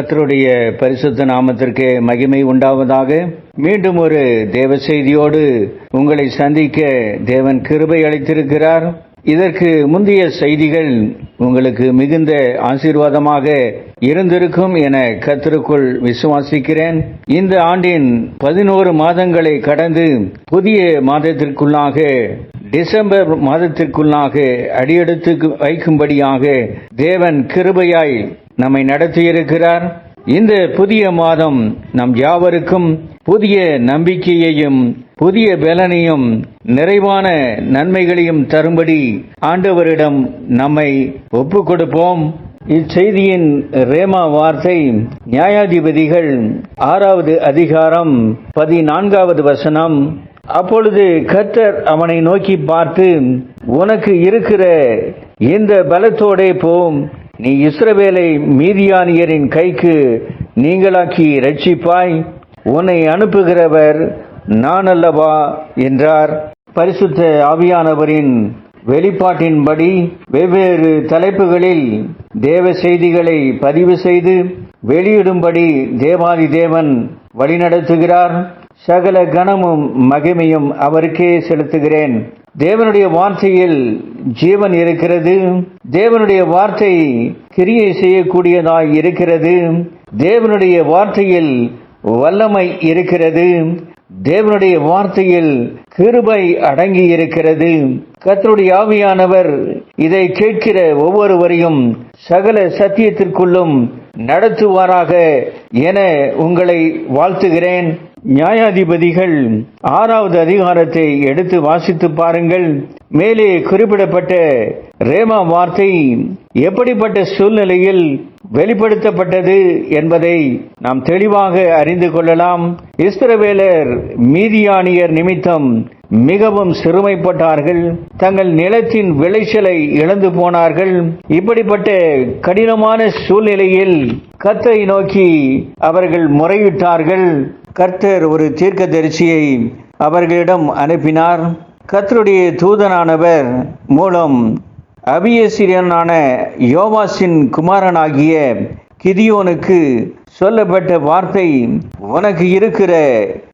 கத்தருடைய பரிசுத்த நாமத்திற்கு மகிமை உண்டாவதாக. மீண்டும் ஒரு தேவ செய்தியோடு உங்களை சந்திக்க தேவன் கிருபை அளித்திருக்கிறார். இதற்கு முந்தைய செய்திகள் உங்களுக்கு மிகுந்த ஆசீர்வாதமாக இருந்திருக்கும் என கத்திற்குள் விசுவாசிக்கிறேன். இந்த ஆண்டின் பதினோரு மாதங்களை கடந்து புதிய மாதத்திற்குள்ளாக டிசம்பர் மாதத்திற்குள்ளாக அடியெடுத்து வைக்கும்படியாக தேவன் கிருபையாய் நம்மை நடத்தியிருக்கிறார். இந்த புதிய மாதம் நம் யாவருக்கும் புதிய நம்பிக்கையையும் புதிய பலனையும் நிறைவான நன்மைகளையும் தரும்படி ஆண்டவரிடம் நம்மை ஒப்புக் கொடுப்போம் இச்செய்தியின் ரேமா வார்த்தை நியாயாதிபதிகள் ஆறாவது அதிகாரம் பதினான்காவது வசனம். அப்பொழுது கர்த்தர் அவனை நோக்கி பார்த்து உனக்கு இருக்கிற இந்த பலத்தோடே போம். நீ இஸ்ரவேலை மீதியானியரின் கைக்கு நீங்களாக்கி ரட்சிப்பாய் உன்னை அனுப்புகிறவர் நான் அல்லவா என்றார். பரிசுத்த ஆவியானவரின் வெளிப்பாட்டின்படி வெவ்வேறு தலைப்புகளில் தேவ செய்திகளை பதிவு செய்து வெளியிடும்படி தேவாதி தேவன் வழிநடத்துகிறார். சகல கனமும் மகிமையும் அவருக்கே செலுத்துகிறேன். தேவனுடைய வார்த்தையில் ஜீவன் இருக்கிறது. தேவனுடைய வார்த்தை கிரியை செய்யக்கூடியதாய் இருக்கிறது. தேவனுடைய வார்த்தையில் வல்லமை இருக்கிறது. தேவனுடைய வார்த்தையில் கிருபை அடங்கி இருக்கிறது. கத்தருடைய ஆவியானவர் இதை கேட்கிற ஒவ்வொருவரையும் சகல சத்தியத்திற்குள்ளும் நடத்துவாராக என உங்களை வாழ்த்துகிறேன். நியாயாதிபதிகள் ஆறாவது அதிகாரத்தை எடுத்து வாசித்து பாருங்கள். மேலே குறிப்பிடப்பட்ட ரேமா வார்த்தை எப்படிப்பட்ட சூழ்நிலையில் வெளிப்படுத்தப்பட்டது என்பதை நாம் தெளிவாக அறிந்து கொள்ளலாம். இஸ்ரவேலர் மீதியானியர் நிமித்தம் மிகவும் சிறுமைப்பட்டார்கள். தங்கள் நிலத்தின் விளைச்சலை இழந்து போனார்கள். இப்படிப்பட்ட கடினமான சூழ்நிலையில் கத்தை நோக்கி அவர்கள் முறையிட்டார்கள். கர்த்தர் ஒரு தீர்க்கதரிசியை அவர்களிடம் அனுப்பினார். கர்த்தருடைய தூதனானவர் மூலம் அபியசிரியனான யோவாசின் குமாரனாகிய கிதியோனுக்கு சொல்லப்பட்ட வார்த்தை உனக்கு இருக்கிற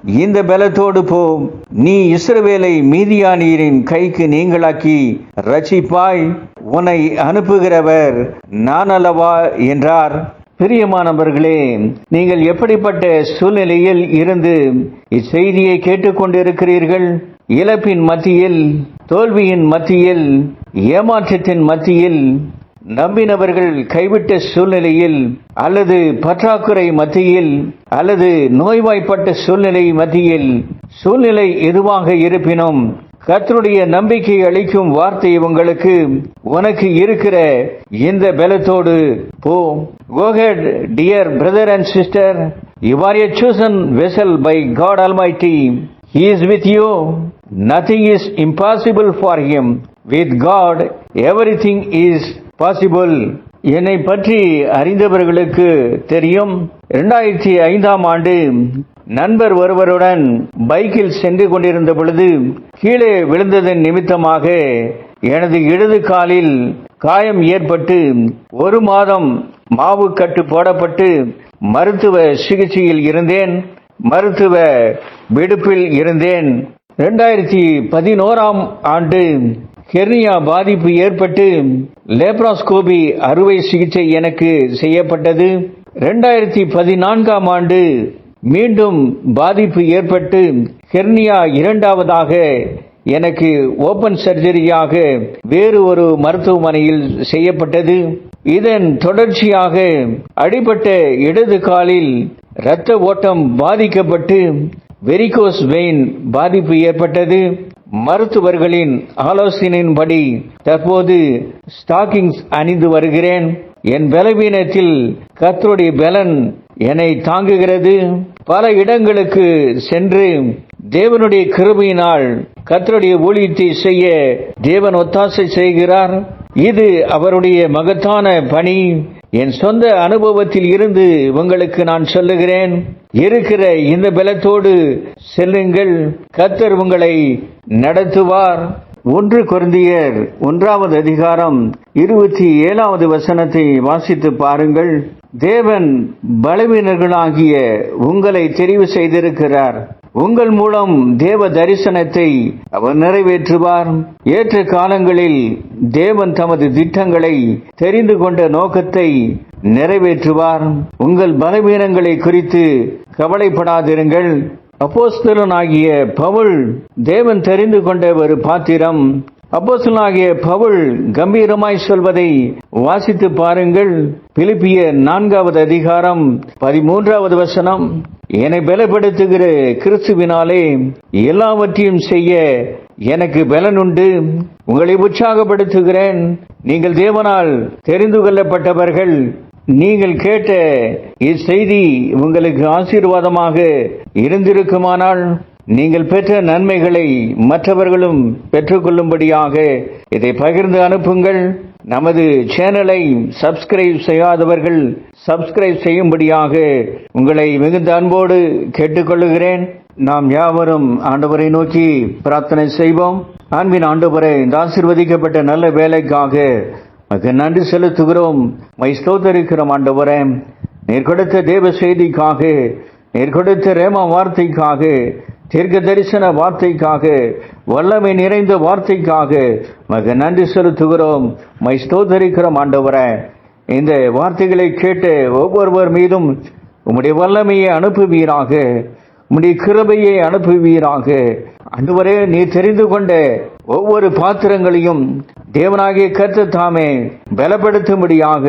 இந்த பலத்தோடு போ. நீ இஸ்ரவேலை மீதியானியரின் கைக்கு நீங்களாக்கி ரட்சிப்பாய் உன்னை அனுப்புகிறவர் நான் அல்லவா? என்றார். பிரியமானவர்களே நீங்கள் எப்படிப்பட்ட சூழ்நிலையில் இருந்து இச்செய்தியை கேட்டுக்கொண்டிருக்கிறீர்கள்? இழப்பின் மத்தியில் தோல்வியின் மத்தியில் ஏமாற்றத்தின் மத்தியில் நம்பினவர்கள் கைவிட்ட சூழ்நிலையில் அல்லது பற்றாக்குறை மத்தியில் அல்லது நோய்வாய்ப்பட்ட சூழ்நிலை மத்தியில் சூழ்நிலை எதுவாக இருப்பினும் கர்த்தருடைய நம்பிக்கை அளிக்கும் வார்த்தை உங்களுக்கு உனக்கு இருக்கிற இந்த பலத்தோடு போ. Go ahead dear brother and sister you are a chosen vessel by God almighty is with you nothing is impossible for him with God everything is possible என்னை பற்றி அறிந்தவர்களுக்கு தெரியும். இரண்டாயிரத்தி ஐந்தாம் ஆண்டு நண்பர் ஒருவருடன் பைக்கில் சென்று கொண்டிருந்த பொழுது கீழே விழுந்ததன் நிமித்தமாக எனது இடது காலில் காயம் ஏற்பட்டு ஒரு மாதம் மாவு கட்டு போடப்பட்டு மருத்துவ சிகிச்சையில் இருந்தேன். மருத்துவ விடுப்பில் இருந்தேன். இரண்டாயிரத்தி பதினோராம் ஆண்டு ஹெர்னியா பாதிப்பு ஏற்பட்டு லேப்ராஸ்கோபி அறுவை சிகிச்சை எனக்கு செய்யப்பட்டது. இரண்டாயிரத்தி பதினான்காம் ஆண்டு மீண்டும் பாதிப்பு ஏற்பட்டு ஹெர்னியா இரண்டாவதாக எனக்கு ஓபன் சர்ஜரியாக வேறு ஒரு மருத்துவமனையில் செய்யப்பட்டது. இதன் தொடர்ச்சியாக அடிபட்ட இடது காலில் இரத்த ஓட்டம் பாதிக்கப்பட்டு வெரிகோஸ் வெயின் பாதிப்பு ஏற்பட்டது. மருத்துவர்களின் ஆலோசனையின்படி தற்போது ஸ்டாக்கிங்ஸ் அணிந்து வருகிறேன். என் பலவீனத்தில் கத்தருடைய பலன் என்னை தாங்குகிறது. பல இடங்களுக்கு சென்று தேவனுடைய கிருபையினால் கத்தருடைய ஊழியத்தை செய்ய தேவன் ஒத்தாசை செய்கிறார். இது அவருடைய மகத்தான பணி. என் சொந்த அனுபவத்தில் இருந்து உங்களுக்கு நான் சொல்லுகிறேன். இருக்கிற இந்த பலத்தோடு செல்லுங்கள். கத்தர் உங்களை நடத்துவார். ஒன்று கொருந்தியர் ஒன்றாவது அதிகாரம் இருபத்தி ஏழாவது வசனத்தை வாசித்து பாருங்கள். தேவன் பலவீனர்களாகிய உங்களை தெரிவு செய்திருக்கிறார். உங்கள் மூலம் தேவ தரிசனத்தை அவர் நிறைவேற்றுவார். ஏற்ற காலங்களில் தேவன் தமது திட்டங்களை தெரிந்து கொண்ட நோக்கத்தை நிறைவேற்றுவார். உங்கள் பலவீனங்களை குறித்து கவலைப்படாதிருங்கள். அப்போஸ்தலனாகிய பவுல் தேவன் தெரிந்து கொண்ட ஒரு பாத்திரம் அப்போஸ்தலனாகிய பவுல் கம்பீரமாய் சொல்வதை வாசித்து பாருங்கள். பிலிப்பிய நான்காவது அதிகாரம் பதிமூன்றாவது வசனம். என்னை பலப்படுத்துகிற கிறிஸ்துவினாலே எல்லாவற்றையும் செய்ய எனக்கு பலனுண்டு. உங்களை உற்சாகப்படுத்துகிறேன். நீங்கள் தேவனால் தெரிந்து கொள்ளப்பட்டவர்கள். நீங்கள் கேட்ட இச்செய்தி உங்களுக்கு ஆசீர்வாதமாக இருந்திருக்குமானால் நீங்கள் பெற்ற நன்மைகளை மற்றவர்களும் பெற்றுக்கொள்ளும்படியாக இதை பகிர்ந்து அனுப்புங்கள். நமது சேனலை சப்ஸ்கிரைப் செய்யாதவர்கள் சப்ஸ்கிரைப் செய்யும்படியாக உங்களை மிகுந்த அன்போடு கேட்டுக்கொள்கிறேன் நாம் யாவரும் ஆண்டவரை நோக்கி பிரார்த்தனை செய்வோம். அன்பின் ஆண்டவரை இந்த ஆசிர்வதிக்கப்பட்ட நல்ல வேலைக்காக மிக நன்றி செலுத்துகிறோம். மை ஸ்தோத்தரிக்கிறோம் ஆண்டவரே. நீர் கொடுத்த தேவ செய்திக்காக நீர் கொடுத்த ரேமா வார்த்தைக்காக தீர்க்க தரிசன வார்த்தைக்காக வல்லமை நிறைந்த வார்த்தைக்காக மக நன்றி செலுத்துகிறோம். மை ஸ்தோதரிக்கிறோம் ஆண்டவரை இந்த வார்த்தைகளை கேட்டு ஒவ்வொருவர் மீதும் உம்முடைய வல்லமையை அனுப்புவீராக உம்முடைய கிருபையை அனுப்புவீராக. அன்றுவரே நீ தெரிந்து கொண்ட ஒவ்வொரு பாத்திரங்களையும் தேவனாகிய கர்த்த தாமே பலப்படுத்தும்படியாக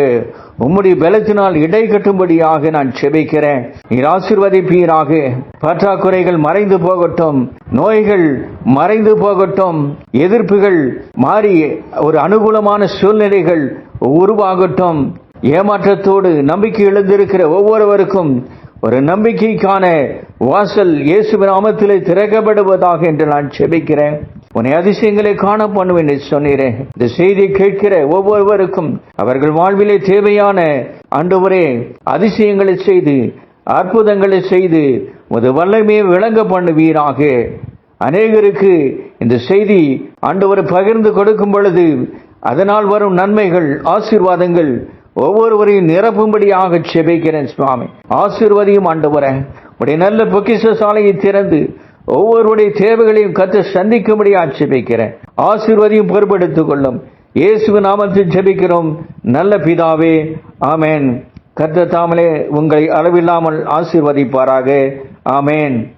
உம்முடைய பலத்தினால் இடை கட்டும்படியாக நான் செபிக்கிறேன். நீர் ஆசிர்வதிப்பீராக. பற்றாக்குறைகள் மறைந்து போகட்டும். நோய்கள் மறைந்து போகட்டும். எதிர்ப்புகள் மாறி ஒரு அனுகூலமான சூழ்நிலைகள் உருவாகட்டும். ஏமாற்றத்தோடு நம்பிக்கை எழுந்திருக்கிற ஒவ்வொருவருக்கும் ஒரு நம்பிக்கைக்கான வாசல் இயேசு நாமத்திலே திறக்கப்படுவதாக என்று நான் செபிக்கிறேன். உன்னை அதிசயங்களை காண பண்ணுவேன் என்று சொன்னீரே. இந்த செய்தி கேட்கிற ஒவ்வொருவருக்கும் அவர்கள் வாழ்விலே தேவையான ஆண்டவரே அதிசயங்களை செய்து அற்புதங்களை செய்து உமது வல்லமையை விளங்க பண்ணுவீராக. அநேகருக்கு இந்த செய்தி ஆண்டவர் பகிர்ந்து கொடுக்கும் பொழுது அதனால் வரும் நன்மைகள் ஆசீர்வாதங்கள் ஒவ்வொருவரையும் நிரப்பும்படியாக செபிக்கிறேன் சுவாமி. ஆசீர்வதியும் ஆண்டவரே. உடைய நல்ல பொக்கிஷ சாலையை திறந்து ஒவ்வொருடைய தேவைகளையும் கற்று சந்திக்கும்படி ஆட்சேபிக்கிறேன் ஆசீர்வதியும் பொறுப்படுத்திக் கொள்ளும். இயேசு நாமத்தில் ஜெபிக்கிறோம். நல்ல பிதாவே ஆமேன். கர்த்த தாமலே உங்களை அளவில்லாமல் ஆசீர்வதிப்பாராக. ஆமேன்.